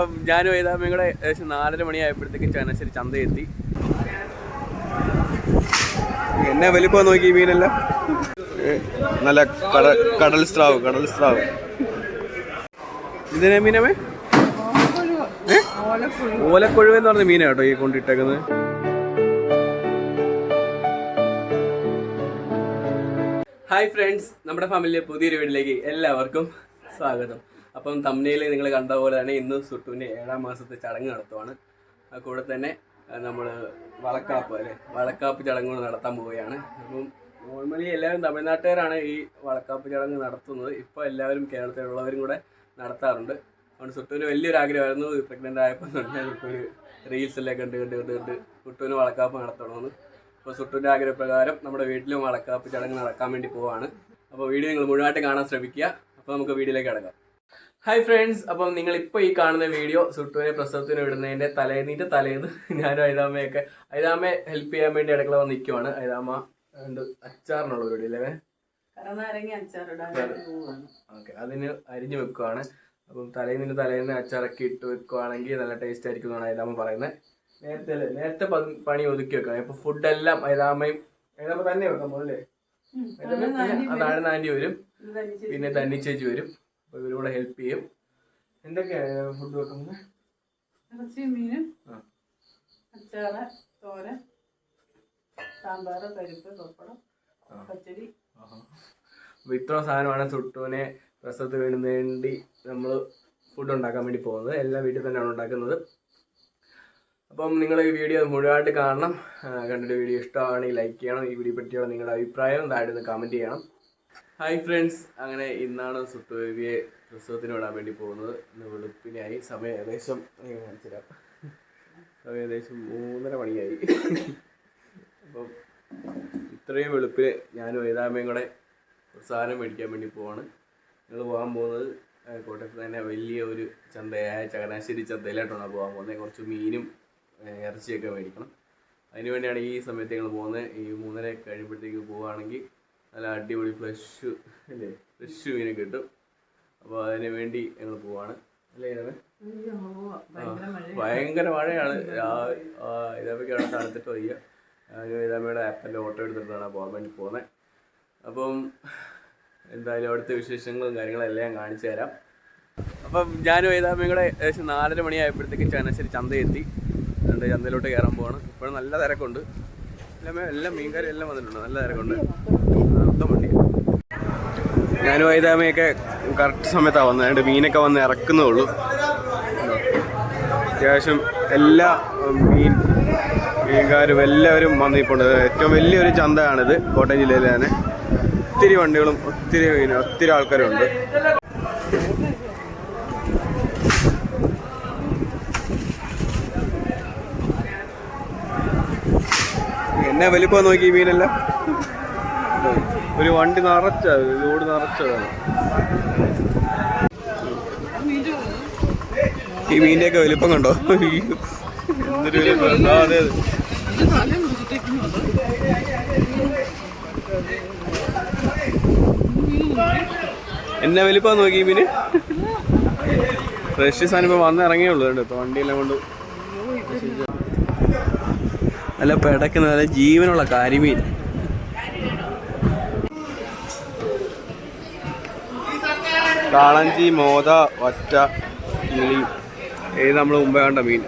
അപ്പം ഞാനും ഏതാമ്മയും കൂടെ ഏകദേശം നാലര മണിയായപ്പോഴത്തേക്ക് ചങ്ങനാശ്ശേരി ചന്ത എത്തി. എന്നെ വലിപ്പം നോക്കി മീനെല്ലാം. നല്ല കട കടൽ സ്രാവ് കടൽ സ്രാവ്. ഇതിനെ മീനമേ? ഓലക്കൊഴുവ എന്ന് പറഞ്ഞ മീനാ കേട്ടോ ഈ കൊണ്ടിട്ടേക്കുന്നത്. ഹായ് ഫ്രണ്ട്സ് നമ്മുടെ ഫാമിലിയിലെ പുതിയൊരു വീട്ടിലേക്ക് എല്ലാവർക്കും സ്വാഗതം. അപ്പം തമ്മിൽ നിങ്ങൾ കണ്ട പോലെ തന്നെ ഇന്ന് സുട്ടുവിന്റെ ഏഴാം മാസത്തെ ചടങ്ങ് നടത്തുവാണ്. കൂടെ തന്നെ നമ്മൾ വളക്കാപ്പ് അല്ലെ വളക്കാപ്പ് ചടങ്ങുകൾ നടത്താൻ പോവുകയാണ്. അപ്പം നോർമലി എല്ലാവരും തമിഴ്നാട്ടുകാരാണ് ഈ വളക്കാപ്പ് ചടങ്ങ് നടത്തുന്നത്. ഇപ്പോൾ എല്ലാവരും കേരളത്തിലുള്ളവരും കൂടെ നടത്താറുണ്ട്. അതുകൊണ്ട് സുട്ടുവിന് വലിയൊരു ആഗ്രഹമായിരുന്നു. പ്രഗ്നന്റ് ആയപ്പോൾ തന്നെ സുട്ടൂര് റീൽസെല്ലാം കണ്ട് കണ്ട് കണ്ട് കണ്ട് സുട്ടുവിന് വളക്കാപ്പ് നടത്തണമെന്ന്. അപ്പോൾ സുട്ടുവിന്റെ ആഗ്രഹപ്രകാരം നമ്മുടെ വീട്ടിലും വളക്കാപ്പ് ചടങ്ങ് നടക്കാൻ വേണ്ടി പോവാണ് അപ്പോൾ വീഡിയോ നിങ്ങൾ മുഴുവനായിട്ട് കാണാൻ ശ്രമിക്കുക. അപ്പോൾ നമുക്ക് വീഡിയോയിലേക്ക് കിടക്കാം ഹായ് ഫ്രണ്ട്സ് അപ്പം നിങ്ങൾ ഇപ്പോൾ ഈ കാണുന്ന വീഡിയോ സുട്ടുവിനെ പ്രസവത്തിന് വിടുന്നതിന്റെ തലേന്നിന്റെ തലേന്ന് ഞാനും ഐതാമയൊക്കെ ഐതാമ്മയെ ഹെൽപ്പ് ചെയ്യാൻ വേണ്ടി അടുക്കള വന്ന് നിൽക്കുവാണ് ഉണ്ട് അച്ചാറിനുള്ള പരിപാടി അല്ലേ കറനാരങ്ങ അച്ചാറിടാൻ പോവാണ്. ഓക്കെ അതിന് അരിഞ്ഞു വെക്കുവാണ്. അപ്പം തലേന്നിന്റെ തലേന്ന് അച്ചാറൊക്കെ ഇട്ട് വെക്കുവാണെങ്കിൽ നല്ല ടേസ്റ്റ് ആയിരിക്കും എന്നാണ് ഐതാമ പറയുന്നത് നേരത്തെ അല്ലേ? നേരത്തെ പണി ഒതുക്കി വെക്കണം. ഇപ്പൊ ഫുഡെല്ലാം ഐതാമയും ഐതാമ തന്നെ വെക്കാൻ പോലെ അതാണ് നാന്റി വരും. പിന്നെ തന്നി ചേച്ചി വരും. അപ്പൊ ഇവരോട് ഹെൽപ്പ് ചെയ്യും. എന്തൊക്കെയാ ഫുഡ് വെക്കുന്നത്? ഇറച്ചി മീൻ. അച്ചാറ് തോരൻ സാമ്പാർ പരിപ്പ് പപ്പടം. പച്ചടി. അപ്പൊ ഇത്ര സാധനമാണ് സുട്ടുവിനെ പ്രസവത്തിന് വേണ്ടി വേണ്ടി നമ്മൾ ഫുഡ് ഉണ്ടാക്കാൻ വേണ്ടി പോകുന്നത്. എല്ലാം വീട്ടിൽ തന്നെയാണ് ഉണ്ടാക്കുന്നത്. അപ്പം നിങ്ങൾ ഈ വീഡിയോ മുഴുവനായിട്ട് കാണണം. കണ്ടിട്ട് വീഡിയോ ഇഷ്ടമാണെങ്കിൽ ലൈക്ക് ചെയ്യണം. ഈ വീഡിയോ പറ്റിയുള്ള നിങ്ങളുടെ അഭിപ്രായം താഴെ കമന്റ് ചെയ്യണം. Hi friends. അങ്ങനെ ഇന്നാണ് സുത്തുവേദിയെ പ്രസവത്തിന് വിടാൻ വേണ്ടി പോകുന്നത്. ഇന്ന് വെളുപ്പിനായി സമയം ഏകദേശം ഞാൻ കാണിച്ചു സമയം ഏകദേശം മൂന്നര മണിയായി. അപ്പം ഇത്രയും വെളുപ്പിന് ഞാനും ഏതാമയും കൂടെ സാധനം മേടിക്കാൻ വേണ്ടി പോവാണ്. ഞങ്ങൾ പോകാൻ പോകുന്നത് കോട്ടയത്ത് തന്നെ വലിയ ഒരു ചന്തയായ ചങ്ങനാശ്ശേരി ചന്തയിലായിട്ടാണ് പോകാൻ പോകുന്നത്. കുറച്ച് മീനും ഇറച്ചിയൊക്കെ മേടിക്കണം. അതിന് വേണ്ടിയാണ് ഈ സമയത്ത് ഞങ്ങൾ പോകുന്നത്. ഈ മൂന്നര കഴിയുമ്പോഴത്തേക്ക് പോവുകയാണെങ്കിൽ നല്ല അടിപൊളി ഫ്ലഷ് അല്ലേ? ഫ്ലഷ് മീനെ കിട്ടും. അപ്പോൾ അതിന് വേണ്ടി ഞങ്ങൾ പോവാണ്. അല്ലേ? ഭയങ്കര മഴ ഭയങ്കര മഴയാണ്. ഇതാമയ്ക്കാണ് തണുത്തിട്ട് വയ്യ. ഇതാമയുടെ ആപ്പന്റെ ഓട്ടോ എടുത്തിട്ടാണ് പോകാൻ വേണ്ടി പോകുന്നത് അപ്പം എന്തായാലും അവിടുത്തെ വിശേഷങ്ങളും കാര്യങ്ങളും എല്ലാം ഞാൻ കാണിച്ചു തരാം. അപ്പം ഞാനും ഏതാമയും കൂടെ ഏകദേശം നാലര മണിയായപ്പോഴത്തേക്ക് ചങ്ങനാശ്ശേരി ചന്ത എത്തി രണ്ട് ചന്തയിലോട്ട് കയറാൻ പോവാണ്. ഇപ്പോഴും നല്ല തിരക്കുണ്ട്. എല്ലാം എല്ലാം മീൻകാരും എല്ലാം വന്നിട്ടുണ്ട്. നല്ല തിരക്കുണ്ട്. മൊത്തം വണ്ടി ഞാനും വൈതാമയൊക്കെ കറക്റ്റ് സമയത്താണ് വന്നത് അതുകൊണ്ട് മീനൊക്കെ വന്ന് ഇറക്കുന്നേ ഉള്ളൂ. അത്യാവശ്യം എല്ലാ മീൻ മീൻകാരും എല്ലാവരും വന്നിപ്പോണ്ട് ഏറ്റവും വലിയൊരു ചന്തയാണിത് കോട്ടയം ജില്ലയിൽ തന്നെ. ഒത്തിരി വണ്ടികളും ഒത്തിരി മീൻ ഒത്തിരി ആൾക്കാരുണ്ട്. എന്നെ വലിപ്പം നോക്കി മീനെല്ലാം? ഒരു വണ്ടി നിറച്ച ലോഡ് നിറച്ചതാണ്. ഈ മീനിന്റെയൊക്കെ വലിപ്പം കണ്ടോ. എന്തൊരു വലിപ്പം. അതെ എന്നെ വലിപ്പം നോക്കി മീന്? ഫ്രഷ് സാധനം ഇപ്പൊ വന്ന് ഇറങ്ങിയേ ഉള്ളൂ കേട്ടോ വണ്ടിയെല്ലാം കൊണ്ട്. നല്ല പെടക്കുന്ന നല്ല ജീവനുള്ള കരിമീൻ. കാളഞ്ചി മോത ഒറ്റ കിളി. ഏത് നമ്മൾ മുമ്പേ കണ്ട മീൻ.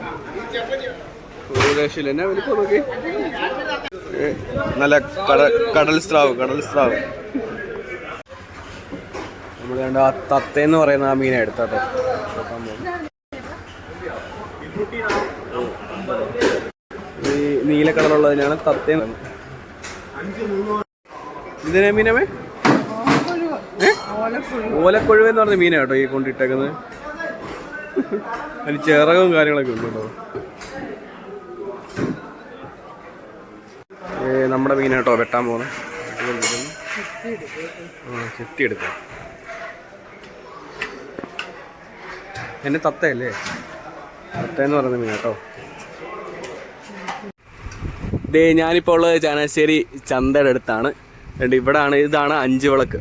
ഏകദേശം എന്നെ വലിപ്പം നോക്കി. നല്ല കട കടൽ സ്രാവ് കടൽ സ്രാവ്. നമ്മൾ കണ്ട ആ തത്തേന്ന് പറയുന്ന ആ മീനെ എടുത്താട്ടോ. ഈ നീല കളറുള്ളതിനാണ് തത്തേന്ന് ഇതിനെ മീനമേ ഓലക്കൊഴുവ എന്ന് പറഞ്ഞ മീനാ കേട്ടോ ഈ കൊണ്ടിട്ടേക്കുന്നത്. അതിന് ചിറകും കാര്യങ്ങളൊക്കെ ഉണ്ട് കേട്ടോ. നമ്മുടെ മീൻ കേട്ടോ വെട്ടാൻ പോകുന്നത് ചെത്തി എടുക്കാം. എന്നെ തത്തയല്ലേ? തത്ത എന്ന് പറയുന്ന മീൻ കേട്ടോ. ദേ ഞാനിപ്പോൾ ഉള്ളത് ചാനാശ്ശേരി ചന്തയുടെ അടുത്താണ്. എന്നിട്ട് ഇവിടാണ് ഇതാണ് അഞ്ച് വിളക്ക്.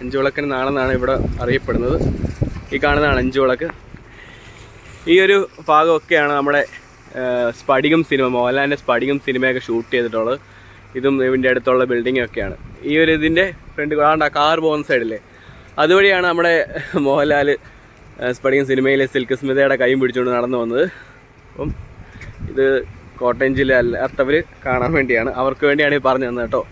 അഞ്ച് വിളക്കിന് നാളെന്നാണ് ഇവിടെ അറിയപ്പെടുന്നത്. ഈ കാണുന്നതാണ് അഞ്ച് വിളക്ക്. ഈ ഒരു ഭാഗമൊക്കെയാണ് നമ്മുടെ സ്പടികം സിനിമ മോഹൻലാലിന്റെ സ്പടികം സിനിമയൊക്കെ ഷൂട്ട് ചെയ്തിട്ടുള്ളത്. ഇതും ഇതിന്റെ അടുത്തുള്ള ബിൽഡിംഗ് ഒക്കെയാണ്. ഈ ഒരു ഇതിന്റെ ഫ്രണ്ട് കാണണ്ട കാർ പോകുന്ന സൈഡില്ലേ അതുവഴിയാണ് നമ്മുടെ മോഹൻലാൽ സ്പടികം സിനിമയിലെ സിൽക്ക് സ്മിതയുടെ കൈയും പിടിച്ചുകൊണ്ട് നടന്നു വന്നത്. അപ്പം ഇത് കോട്ടയം ജില്ല അല്ലാത്തവർ കാണാൻ വേണ്ടിയാണ്. അവർക്ക് വേണ്ടിയാണ് ഈ പറഞ്ഞു തന്നത് കേട്ടോ.